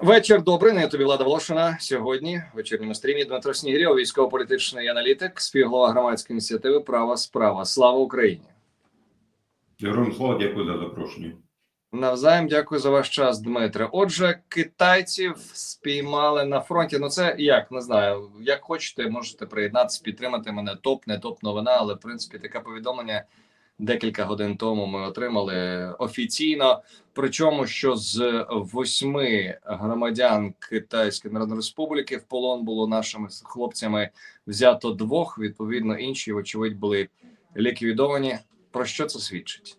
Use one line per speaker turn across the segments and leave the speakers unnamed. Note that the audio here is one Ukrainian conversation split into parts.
Вечір добрий. Не тобі влада Волошина. Сьогодні в вечірньому стрімі Дмитро Снігирьов, військово-політичний аналітик, співголова громадської ініціативи Права справа. Слава Україні!
Героям слава, дякую за запрошення.
Навзаєм дякую за ваш час, Дмитре. Отже, китайців спіймали на фронті. Ну це як не знаю. Як хочете, можете приєднатися, підтримати мене. Топ, не топ новина, але в принципі таке повідомлення декілька годин тому ми отримали офіційно. Причому, що з восьми громадян Китайської Народної Республіки в полон було нашими хлопцями взято двох. Відповідно, інші, вочевидь, були ліквідовані. Про що це свідчить?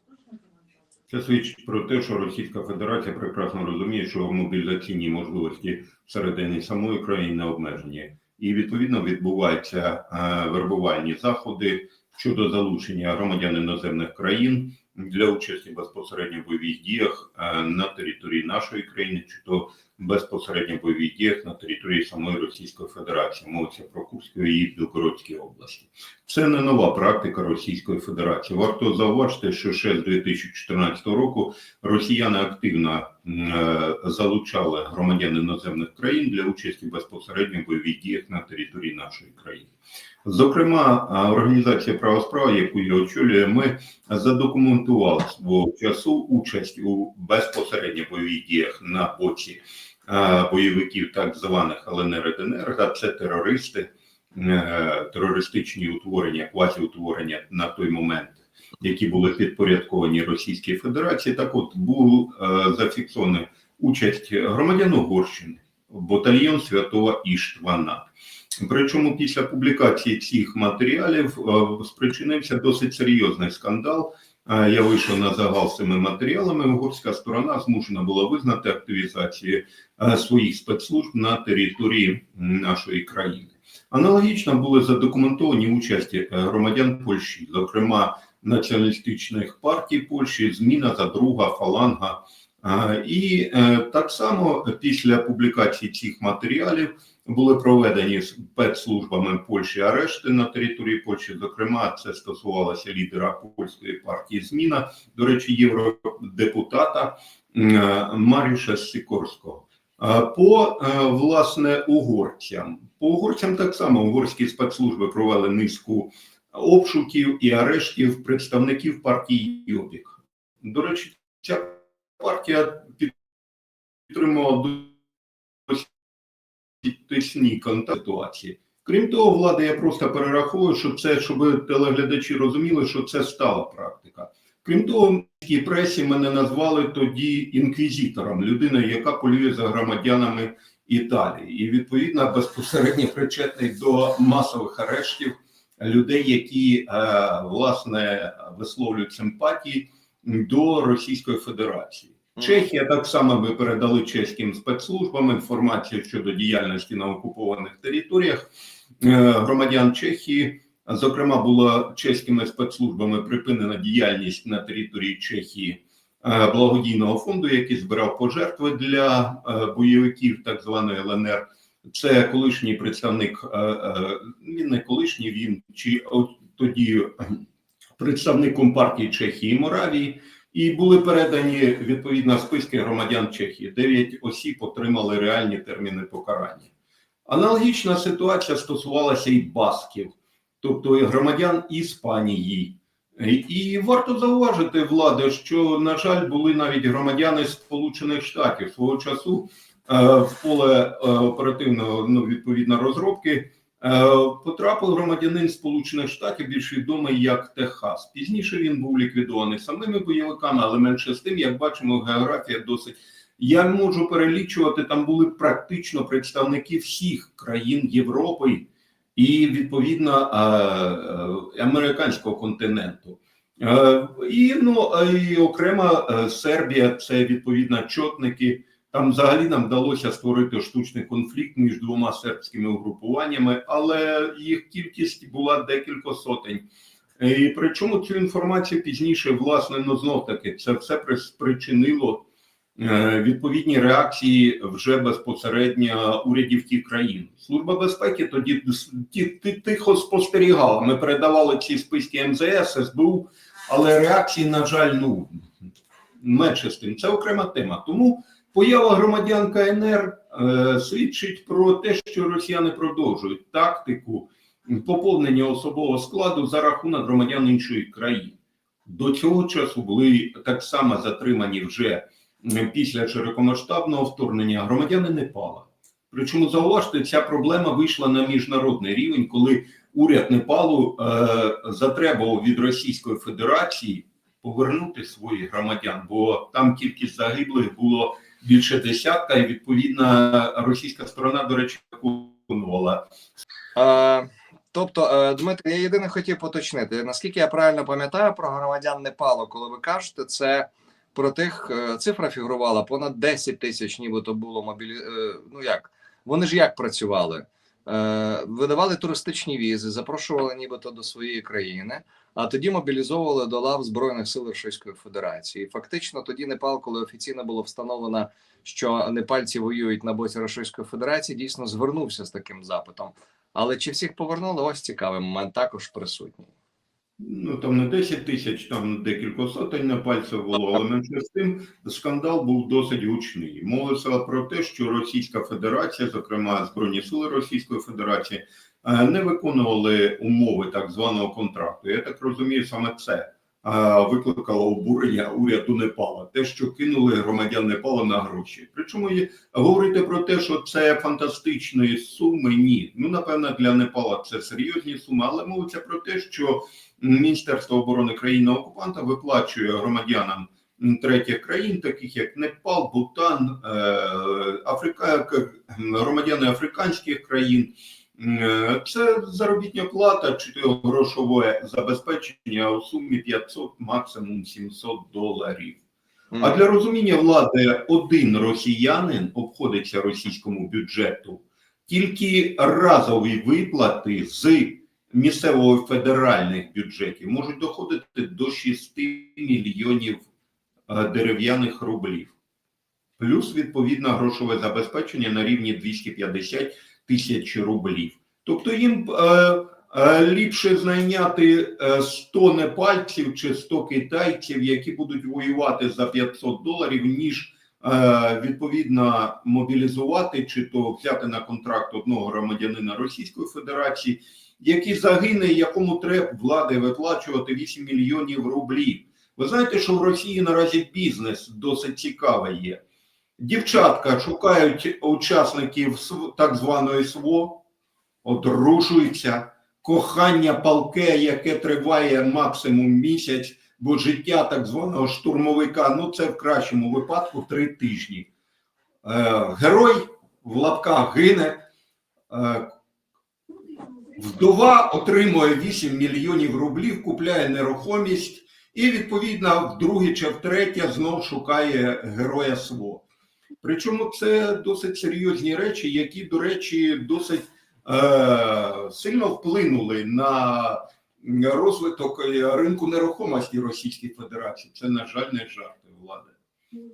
Це свідчить про те, що Російська Федерація прекрасно розуміє, що мобілізаційні можливості всередині самої країни обмежені, і відповідно відбуваються е, вербувальні заходи щодо залучення громадян іноземних країн для участі безпосередньо в бойових діях е, на території нашої країни, чи то безпосередньо в бойових діях на території самої Російської Федерації, мовиться про Курську і Білгородській області. Це не нова практика Російської Федерації. Варто зауважити, що ще з 2014 року росіяни активно е, залучали громадян іноземних країн для участі безпосередньо в бойових діях на території нашої країни. Зокрема, організація права справа, яку я очолюю, ми задокументували свого часу участь у безпосередньо бойових діях на е, бойовиків так званих ЛНР ДНР, а це терористи е, терористичні утворення, квазіутворення на той момент, які були підпорядковані Російській Федерації. Так, от був е, зафіксована участь громадян Угорщини, батальйон Святого Іштвана. Причому після публікації цих матеріалів е, спричинився досить серйозний скандал. Е, Я вийшов на загал з цими матеріалами. Угорська сторона змушена була визнати активізацію е, своїх спецслужб на території нашої країни. Аналогічно були задокументовані участі громадян Польщі, зокрема націоналістичних партій Польщі, зміна за друга фаланга. І е, так само після публікації цих матеріалів були проведені спецслужбами Польщі арешти на території Польщі. Зокрема, це стосувалося лідера польської партії Зміна, до речі, євродепутата е, Маріша Сікорського. По е, власне угорцям, по угорцям так само угорські спецслужби провели низку обшуків і арештів представників партії Йобік. До речі, ця партія підтримувала контакти ситуації. Крім того, влада, я просто перераховую, що це, щоб телеглядачі розуміли, що це стала практика. Крім того, в міській пресі мене назвали тоді інквізитором, людиною, яка полює за громадянами Італії, і відповідно безпосередньо причетний до масових арештів людей, які е, власне висловлюють симпатії до Російської Федерації. Чехія так само ми передали чеським спецслужбам інформацію щодо діяльності на окупованих територіях Е, громадян Чехії. Зокрема, була чеськими спецслужбами припинена діяльність на території Чехії е, благодійного фонду, який збирав пожертви для е, бойовиків так званої ЛНР. Це колишній представник, він не колишній, він чи тоді представником партії Чехії і Моравії, і були передані відповідно списки громадян Чехії. Дев'ять осіб отримали реальні терміни покарання. Аналогічна ситуація стосувалася і басків, тобто і громадян Іспанії. І варто зауважити влади, що на жаль були навіть громадяни Сполучених Штатів свого часу е, в поле е, оперативного ну, відповідно розробки. Е, Потрапив громадянин Сполучених Штатів, більш відомий як Техас. Пізніше він був ліквідований самими бойовиками, але менше з тим, як бачимо, географія досить. Я можу перелічувати, там були практично представники всіх країн Європи і відповідно е, е, американського континенту. І ну і окремо е, Сербія, це відповідно чотники. Там взагалі нам вдалося створити штучний конфлікт між двома сербськими угрупуваннями, але їх кількість була декілька сотень. І причому цю інформацію пізніше, власне, ну знов таки це все при- спричинило е, відповідні реакції вже безпосередньо урядів тих країн. Служба безпеки тоді тихо спостерігала. Ми передавали ці списки МЗС, СБУ, але реакції, на жаль, ну менше з тим. Це окрема тема. Тому Поява громадян КНР е, свідчить про те, що росіяни продовжують тактику поповнення особового складу за рахунок громадян іншої країни. До цього часу були так само затримані вже після широкомасштабного вторгнення громадяни Непала. Причому зауважте, ця проблема вийшла на міжнародний рівень, коли уряд Непалу е, затребував від Російської Федерації повернути своїх громадян, бо там кількість загиблих було більше десятка, і відповідно російська сторона, до речі, виконувала.
Е, тобто, е, Дмитро, я єдине хотів поточнити. Наскільки я правильно пам'ятаю про громадян Непалу, коли ви кажете, це про тих е, цифра фігурувала понад 10 тисяч, нібито було мобілі... Ну як вони ж як працювали? Видавали туристичні візи, запрошували нібито до своєї країни, а тоді мобілізовували до лав Збройних сил Російської Федерації. Фактично тоді Непал, коли офіційно було встановлено, що непальці воюють на боці Російської Федерації, дійсно звернувся з таким запитом. Але чи всіх повернули? Ось цікавий момент також присутній.
Ну там не 10 тисяч, там декілька сотень на пальцях було, але менше з тим скандал був досить гучний. Мовилося про те, що Російська Федерація, зокрема Збройні Сили Російської Федерації, е, не виконували умови так званого контракту. Я так розумію, саме це викликало обурення уряду Непала, те, що кинули громадян Непала на гроші. Причому говорити про те, що це фантастичної суми, ні. Ну напевно, для Непала це серйозні суми, але мовиться про те, що Міністерство оборони країни окупанта виплачує громадянам третіх країн, таких як Непал, Бутан, е, Африка, громадяни африканських країн. Е, Це заробітня плата чи то грошове забезпечення у сумі 500, максимум 700 доларів. А для розуміння влади один росіянин обходиться російському бюджету тільки разові виплати з місцевого федеральних бюджетів можуть доходити до 6 мільйонів е, дерев'яних рублів. Плюс відповідно грошове забезпечення на рівні 250 тисяч рублів. Тобто їм е, е, ліпше знайняти е, 100 непальців чи 100 китайців, які будуть воювати за 500 доларів, ніж е, відповідно мобілізувати чи то взяти на контракт одного громадянина Російської Федерації, який загине, якому треба влади виплачувати 8 мільйонів рублів. Ви знаєте, що в Росії наразі бізнес досить цікавий є. Дівчатка шукають учасників так званої СВО, одружуються, кохання палке, яке триває максимум місяць, бо життя так званого штурмовика, ну це в кращому випадку три тижні. Е, герой в лапках гине. Е, Вдова отримує 8 мільйонів рублів, купляє нерухомість і, відповідно, вдруге чи втретє знов шукає героя СВО. Причому це досить серйозні речі, які, до речі, досить е, сильно вплинули на розвиток е, ринку нерухомості Російської Федерації. Це, на жаль, не жарти влади.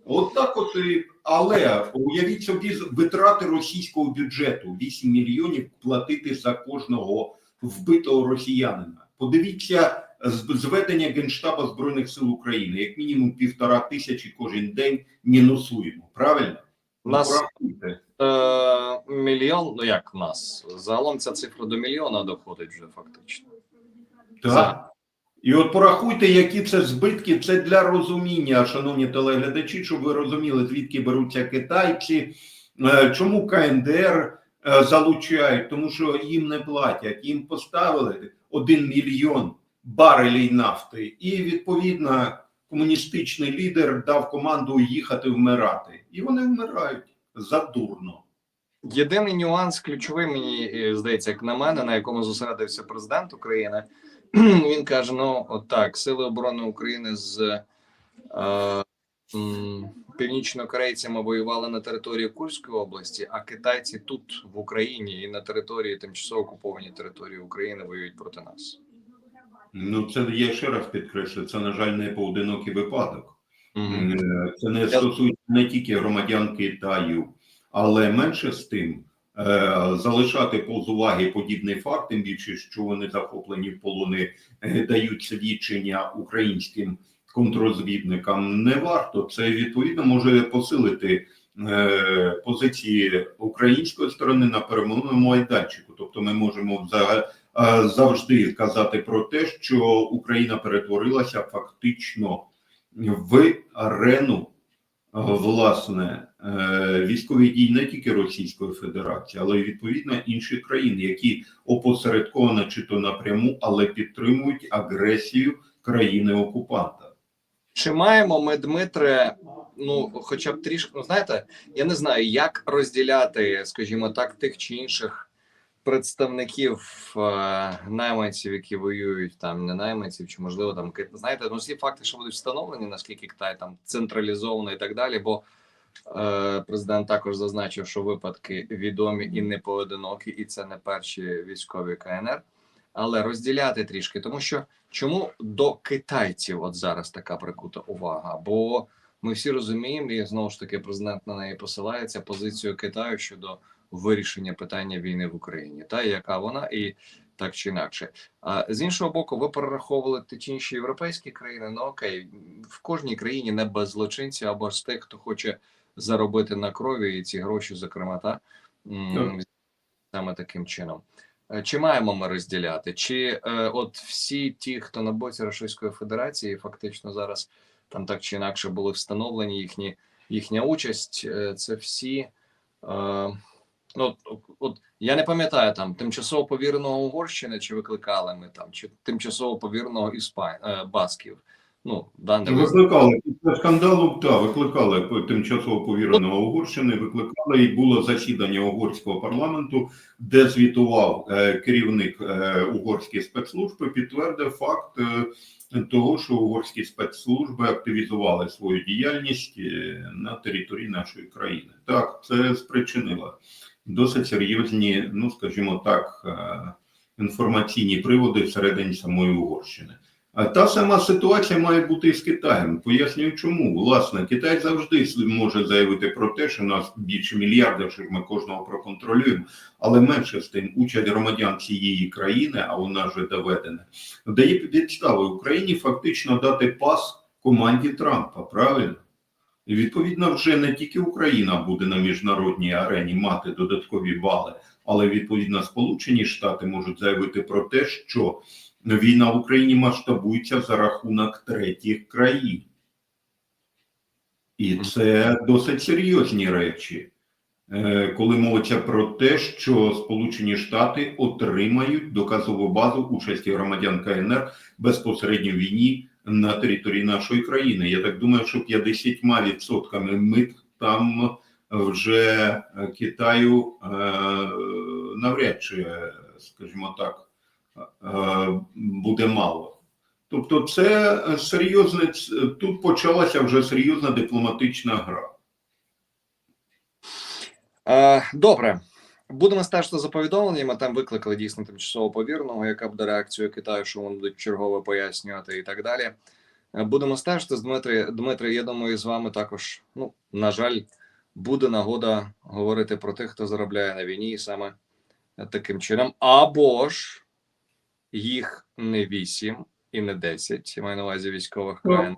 От так от, але уявіть собі витрати російського бюджету 8 мільйонів платити за кожного вбитого росіянина. Подивіться зведення Генштаба Збройних сил України, як мінімум півтора тисячі кожен день мінусуємо. Правильно?
У нас-. Е, мільйон, ну як в нас? Загалом ця цифра до мільйона доходить вже фактично.
Так. І от порахуйте, які це збитки. Це для розуміння, шановні телеглядачі, щоб ви розуміли, звідки беруться китайці, е, чому КНДР е, залучають, тому що їм не платять. Їм поставили 1 мільйон барелей нафти, і відповідно комуністичний лідер дав команду їхати вмирати. І вони вмирають задурно.
Єдиний нюанс, ключовий мені е, здається, як на мене, на якому зосередився президент України. Він каже: ну от так, сили оборони України з е, північнокорейцями воювали на території Курської області, а китайці тут в Україні і на території тимчасово окупованій території України воюють проти нас.
Ну це я ще раз підкреслю. Це на жаль не поодинокий випадок. Е, Це не стосується не тільки громадян Китаю, але менше з тим е, залишати поза уваги подібний факт, тим більше, що вони захоплені в полони, е, дають свідчення українським контрозвідникам. Не варто це відповідно може посилити позиції української сторони на перемовному майданчику. Тобто, ми можемо взага- е, завжди казати про те, що Україна перетворилася фактично в арену е, власне е, військових дій не тільки Російської Федерації, але й відповідно інших країн, які опосередковано чи то напряму, але підтримують агресію країни окупанта.
Чи маємо ми, Дмитре, ну хоча б трішки, ну знаєте, я не знаю, як розділяти, скажімо так, тих чи інших представників е, найманців, які воюють там, не найманців, чи можливо там знаєте, ну всі факти, що будуть встановлені, наскільки Китай там централізовано і так далі. Бо е, президент також зазначив, що випадки відомі і не поодинокі, і це не перші військові КНР. Але розділяти трішки, тому що чому до китайців от зараз така прикута увага? Бо ми всі розуміємо, і знову ж таки президент на неї посилається позицію Китаю щодо вирішення питання війни в Україні, та яка вона і так чи інакше. А з іншого боку, ви перераховували ті чи інші європейські країни. Ну окей, в кожній країні не без злочинців або ж тих, хто хоче заробити на крові і ці гроші, зокрема, та саме таким чином. Е, Чи маємо ми розділяти? Чи е, от всі ті, хто на боці Російської Федерації, фактично зараз там так чи інакше були встановлені їхні їхня участь, е, це всі. Е, ну, от, от я не пам'ятаю там тимчасово повіреного Угорщини, чи викликали ми там, чи тимчасово повіреного Іспан... е, Басків. Ну, дане
Викликали після скандалу, та викликали тимчасово повіреного Угорщини, викликали і було засідання угорського парламенту, де звітував е, керівник е, угорської спецслужби, підтвердив факт е, того, що угорські спецслужби активізували свою діяльність е, на території нашої країни. Так, це спричинило досить серйозні, ну скажімо так, е, інформаційні приводи всередині самої Угорщини. А та сама ситуація має бути і з Китаєм. Пояснюю, чому власне Китай завжди може заявити про те, що нас більше мільярдів, що ми кожного проконтролюємо, але менше з тим участь громадян цієї країни, а вона вже доведена, дає підстави Україні фактично дати пас команді Трампа. Правильно? Відповідно вже не тільки Україна буде на міжнародній арені мати додаткові бали, але відповідно Сполучені Штати можуть заявити про те, що війна в Україні масштабується за рахунок третіх країн. І це досить серйозні речі, Е, коли мовиться про те, що Сполучені Штати отримають доказову базу участі громадян КНР безпосередньо в війні на території нашої країни. Я так думаю, що 50% ми там вже Китаю е, навряд чи, скажімо так, е, буде мало. Тобто, це серйозне тут почалася вже серйозна дипломатична гра.
Е, добре. Будемо стежити за повідомленнями. Там викликали дійсно тимчасово повірного, яка буде реакцією Китаю, що вони будуть чергово пояснювати і так далі. Е, Будемо стежити з Дмитрий. Дмитрий, я думаю, з вами також, ну, на жаль, буде нагода говорити про тих, хто заробляє на війні, і саме таким чином. Або ж їх не 8 і не 10, я маю на увазі військових. КН,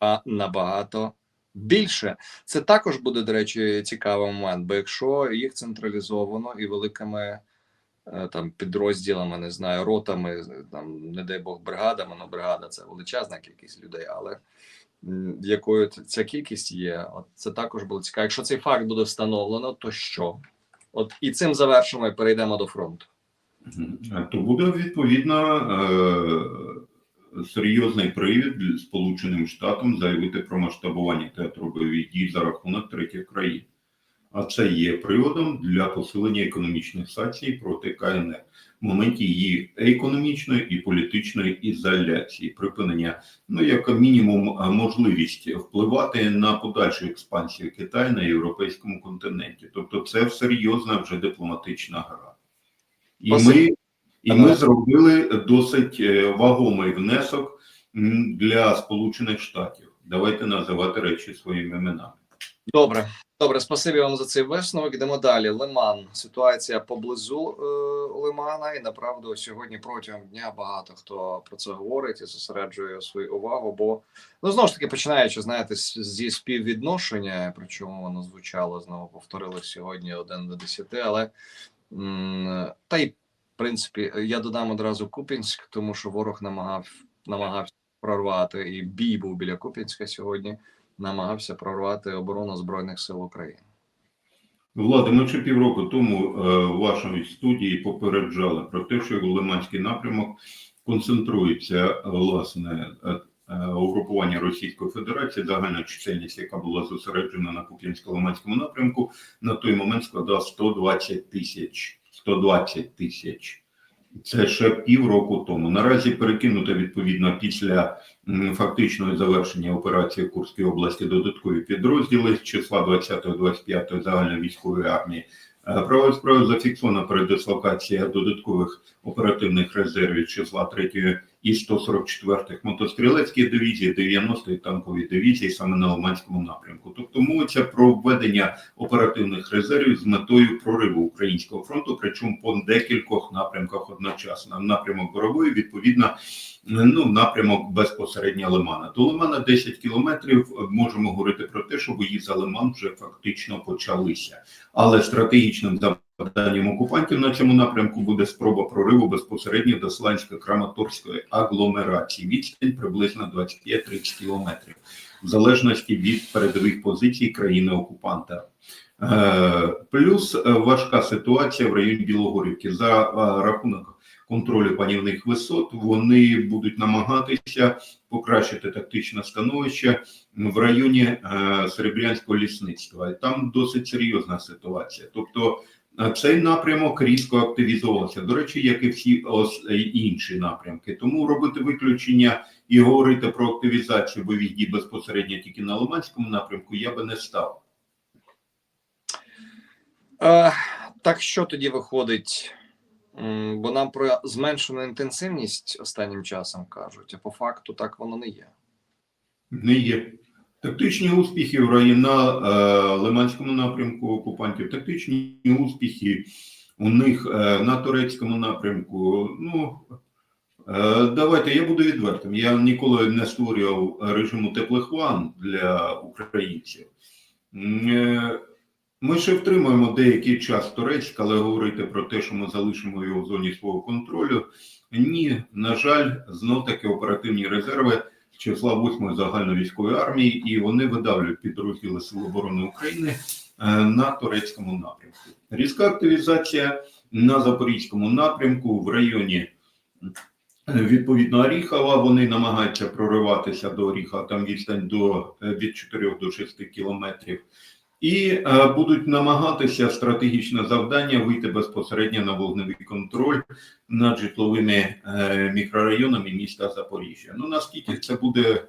а набагато більше. Це також буде, до речі, цікавий момент, бо якщо їх централізовано і великими е, там підрозділами, не знаю, ротами, там, не дай Бог, бригадами, ну бригада це величезна кількість людей, але якою ця кількість є, от це також було цікаво. Якщо цей факт буде встановлено, то що? От і цим завершимо і перейдемо до фронту.
То буде відповідно е, серйозний привід для Сполученим Штатам заявити про масштабування театру бойових дій за рахунок третіх країн. А це є приводом для посилення економічних санкцій проти КНР в моменті її економічної і політичної ізоляції, припинення, ну як мінімум, можливість впливати на подальшу експансію Китаю на європейському континенті. Тобто, це серйозна вже дипломатична гра. І
Спасибо.
ми, і ми зробили досить е, вагомий внесок для Сполучених Штатів. Давайте називати речі своїми іменами.
Добре, добре, спасибі вам за цей висновок. Йдемо далі. Лиман. Ситуація поблизу е, Лимана, і направду сьогодні протягом дня багато хто про це говорить і зосереджує свою увагу. Бо ну знову ж таки починаючи, знаєте, зі співвідношення, причому воно звучало знову повторили сьогодні один до десяти, але м, та й принципі я додам одразу Купінськ, тому що ворог намагав намагався прорвати і бій був біля Купінська сьогодні намагався прорвати оборону збройних сил України.
Влада, ми ще півроку тому е, в вашій студії попереджали про те, що Лиманський напрямок концентрується е, власне е, е, угрупування Російської Федерації, загальна чисельність, яка була зосереджена на Куп'янсько-Лиманському напрямку, на той момент складала 120 тисяч. 120 тисяч. Це ще півроку тому. Наразі перекинуто відповідно після фактичного завершення операції в Курській області додаткові підрозділи з числа 20-25 загальної військової армії. Право справи зафіксована передислокація додаткових оперативних резервів числа 3 і 144-х мотострілецьких дивізій, 90-ї танкової дивізії саме на Лиманському напрямку. Тобто мовиться про введення оперативних резервів з метою прориву українського фронту, причому по декількох напрямках одночасно. Напрямок Борової, відповідно, ну напрямок безпосередньо Лимана. До Лимана 10 кілометрів. Можемо говорити про те, що бої за Лиман вже фактично почалися. Але стратегічним завданням окупантів на цьому напрямку буде спроба прориву безпосередньо до Слансько-Краматорської агломерації. Відстань приблизно 25-30 кілометрів, в залежності від передових позицій країни-окупанта. Е, Плюс е, важка ситуація в районі Білогорівки за е, рахунок контролю панівних висот. Вони будуть намагатися покращити тактичне становище в районі Серебрянського лісництва. І Там досить серйозна ситуація. Тобто цей напрямок різко активізувався. До речі, як і всі інші напрямки. Тому робити виключення і говорити про активізацію бойових дій безпосередньо тільки на Лиманському напрямку я би не став.
Е, так що тоді виходить? Бо нам про зменшену інтенсивність останнім часом кажуть, а по факту так воно не є.
Не є. Тактичні успіхи на е, Лиманському напрямку окупантів, тактичні успіхи у них е, на турецькому напрямку. Ну е, давайте я буду відвертим. Я ніколи не створював режиму теплих ван для українців. Ми ще втримуємо деякий час Турецьк, але говорити про те, що ми залишимо його в зоні свого контролю. Ні, на жаль, знов таки оперативні резерви числа 8-ї загальновійськової армії, і вони видавлюють підрозділи Сил оборони України е, на турецькому напрямку. Різка активізація на запорізькому напрямку в районі. е, Відповідно, Оріхова вони намагаються прориватися до Оріхова, там відстань до е, від 4 до 6 кілометрів, і е, будуть намагатися стратегічне завдання вийти безпосередньо на вогневий контроль над житловими е, мікрорайонами міста Запоріжжя. Ну наскільки це буде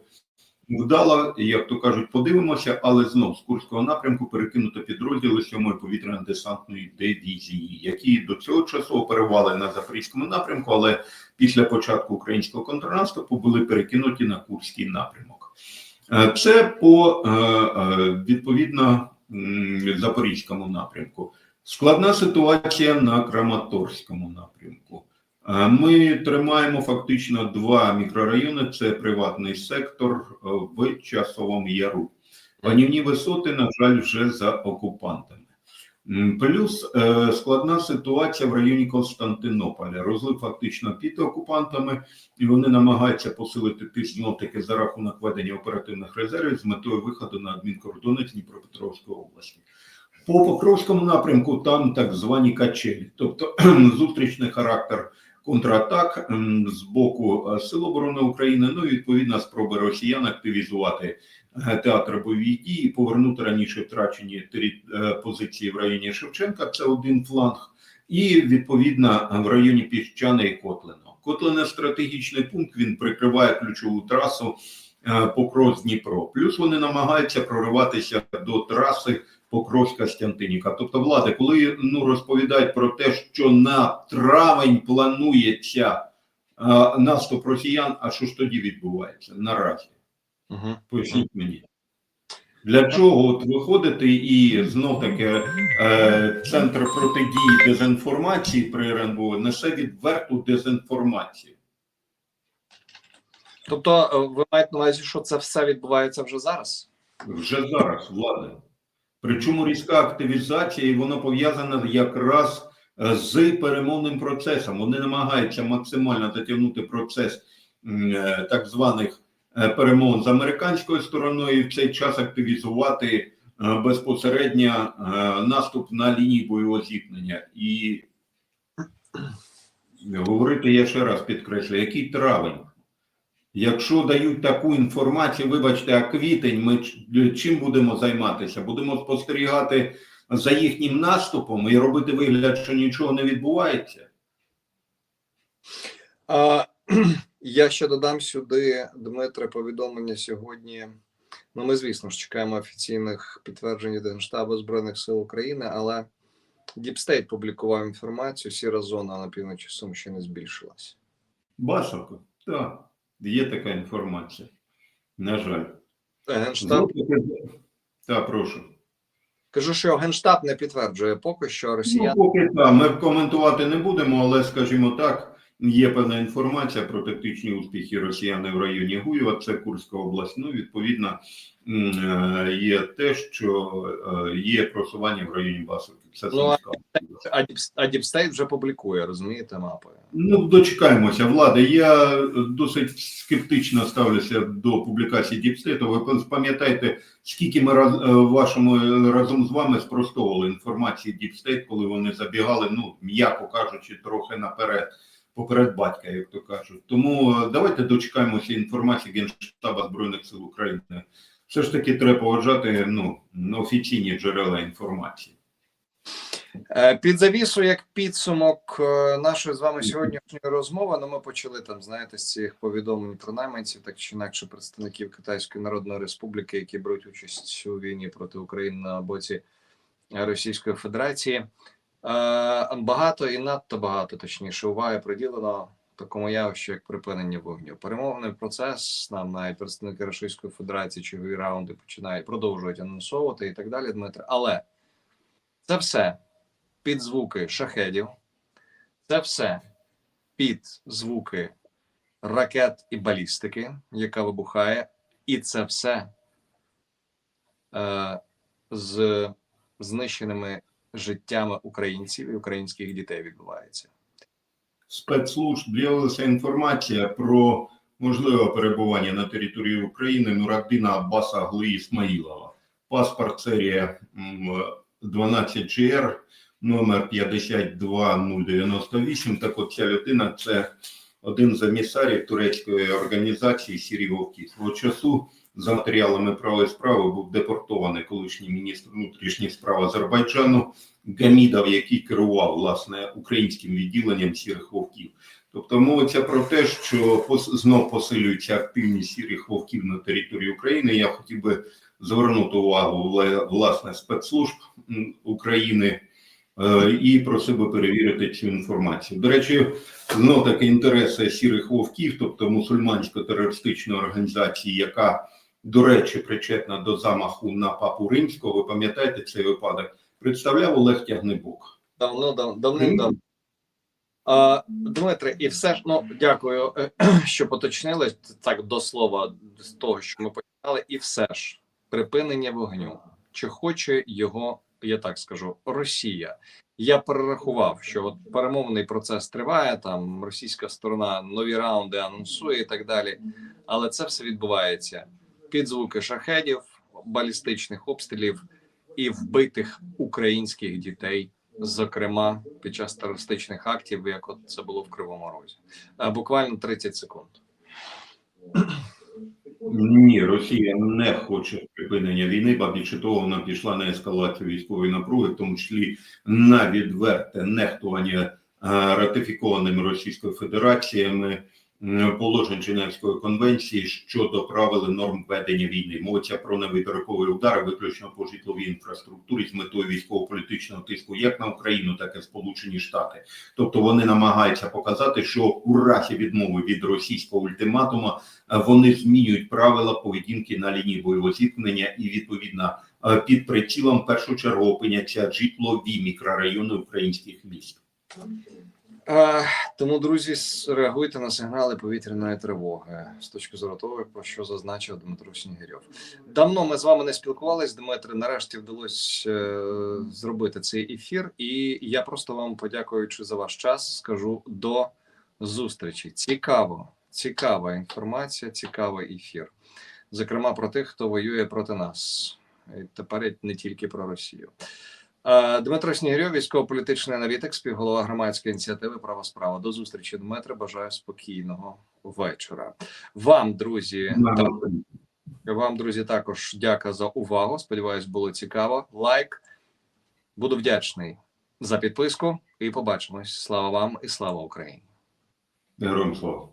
вдало, як то кажуть, подивимося, але знов з Курського напрямку перекинуто підрозділи 7-ї повітряно-десантної дивізії, які до цього часу оперували на Запорізькому напрямку, але після початку українського контрнаступу були перекинуті на Курський напрямок. Е, Це по відповідно Запорізькому напрямку. Складна ситуація на Краматорському напрямку. Е, Ми тримаємо фактично два мікрорайони: це приватний сектор е, в Часовому Яру. Панівні висоти, на жаль, вже за окупантами. Плюс е, складна ситуація в районі Константинополя. Розлив фактично під окупантами, і вони намагаються посилити таки за рахунок ведення оперативних резервів з метою виходу на адмінкордони Дніпропетровської області. По Покровському напрямку там так звані качелі, тобто зустрічний характер контратак з боку е, Сил оборони України. Ну і відповідно спроби росіян активізувати театр бойових дій повернути раніше втрачені е, позиції в районі Шевченка. Це один фланг, і відповідно в районі Піщани і Котлино. Котлине стратегічний пункт. Він прикриває ключову трасу е, Покров Дніпро. Плюс вони намагаються прориватися до траси Покровська Костянтинівка. Тобто, влади, коли ну розповідають про те, що на травень планується е, наступ росіян, а що ж тоді відбувається наразі?
Угу.
Поясніть мені. Для чого от виходити і знов таки е, центр протидії дезінформації при РНБО несе відверту дезінформацію.
Тобто, е, ви маєте на увазі, що це все відбувається вже зараз?
вже зараз влада. Причому різка активізація, і вона пов'язана якраз е, з перемовним процесом. Вони намагаються максимально затягнути процес е, так званих перемовин з американською стороною, і в цей час активізувати е, безпосередньо е, наступ на лінії бойового зіткнення. І говорити я ще раз підкреслю, який травень. Якщо дають таку інформацію, вибачте, а квітень, ми чим будемо займатися? Будемо спостерігати за їхнім наступом і робити вигляд, що нічого не відбувається.
А, я ще додам сюди, Дмитре, повідомлення сьогодні. Ну, ми, звісно ж, чекаємо офіційних підтверджень від Генштабу Збройних сил України, але State публікував інформацію, сіра зона на півночі Сумщини збільшилася.
Басовко, так, є така інформація. На жаль.
Е, Генштаб
Так, прошу.
кажу, що Генштаб не підтверджує поки що
Ну, поки так, ми коментувати не будемо, але скажімо так, є певна інформація про тактичні успіхи росіяни в районі Гуєва, це Курська область. Ну, відповідно, е, є те, що е, є просування в районі Басовки. Це
Ну, а- State вже публікує, розумієте, мапи.
Ну, дочекаємося влади. Я досить скептично ставлюся до публікації Діпстейту. Ви пам'ятаєте, скільки ми раз, е, вашому разом з вами спростовували інформації Діпстейт, коли вони забігали, ну м'яко кажучи, трохи наперед, поперед батька, як то кажуть. Тому е, давайте дочекаємося інформації Генштаба Збройних сил України. Все ж таки треба поважати ну, офіційні джерела інформації.
Е, Під завісу, як підсумок е, нашої з вами сьогоднішньої розмови, ну ми почали там, знаєте, з цих повідомлень про найманців, так чи інакше представників Китайської Народної Республіки, які беруть участь у війні проти України на боці Російської Федерації. Е, Багато і надто багато, точніше, уваги приділено такому явищу, як припинення вогню. Перемовний процес нам навіть представники Російської Федерації чергові раунди починають продовжують анонсовувати і так далі, Дмитре. Але це все під звуки шахедів, це все під звуки ракет і балістики, яка вибухає, і це все е, з знищеними життями українців і українських дітей відбувається.
спецслужб з'явилася інформація про можливе перебування на території України Нураддина Аббаса Агли Ісмаїлова. Паспорт серія м, 12GR, номер 52098. Так от ця людина це один з емісарів турецької організації Сірі Вовки. Свого часу за матеріалами правої справи був депортований колишній міністр внутрішніх справ Азербайджану Гамідов, який керував власне українським відділенням сірих вовків. Тобто мовиться про те, що знов посилюється активність сірих вовків на території України. Я хотів би звернути увагу власне спецслужб України і просив би перевірити цю інформацію. До речі, знов таки інтереси сірих вовків, тобто мусульмансько-терористичної організації, яка, до речі, причетна до замаху на папу римського. Ви пам'ятаєте цей випадок? Представляв Олег Тягнебок.
Давно дав давним давно. А, Дмитре, і все ж ну дякую, е, що поточнили так до слова з того, що ми починали, і все ж припинення вогню. Чи хоче його, я так скажу, Росія? Я перерахував, що от перемовний процес триває. Там російська сторона нові раунди анонсує і так далі. Але це все відбувається під звуки шахедів, балістичних обстрілів і вбитих українських дітей зокрема під час терористичних актів, як от це було в Кривому Розі. Е, Буквально 30 секунд.
Ні, Росія не хоче припинення війни, ба більше того, вона пішла на ескалацію військової напруги, в тому числі на відверте нехтування ратифікованими Російською Федераціями положень Женевської конвенції щодо правил і норм ведення війни. Мовиться про невибіркові удари виключно по житловій інфраструктурі з метою військово-політичного тиску як на Україну, так і Сполучені Штати. Тобто вони намагаються показати, що у разі відмови від російського ультиматуму е, вони змінюють правила поведінки на лінії бойового зіткнення і відповідно е, під прицілом першу опиняться житлові мікрорайони українських міст.
Е, тому, друзі, реагуйте на сигнали повітряної тривоги з точки зору того, про що зазначив Дмитро Снігирьов. Давно ми з вами не спілкувались, Дмитре. Нарешті вдалося е, зробити цей ефір, і я просто вам, подякуючи за ваш час, скажу до зустрічі. Цікаво, цікава інформація, цікавий ефір. Зокрема, про тих, хто воює проти нас. І тепер не тільки про Росію. Е, Дмитро Снігирьов, військово-політичний аналітик, співголова громадської ініціативи Права справа. До зустрічі, Дмитре. Бажаю спокійного вечора. Вам, друзі, та- вам, друзі, також дяка за увагу. Сподіваюсь, було цікаво. Лайк. Буду вдячний за підписку. І побачимось. Слава вам і слава Україні.
Героям слава.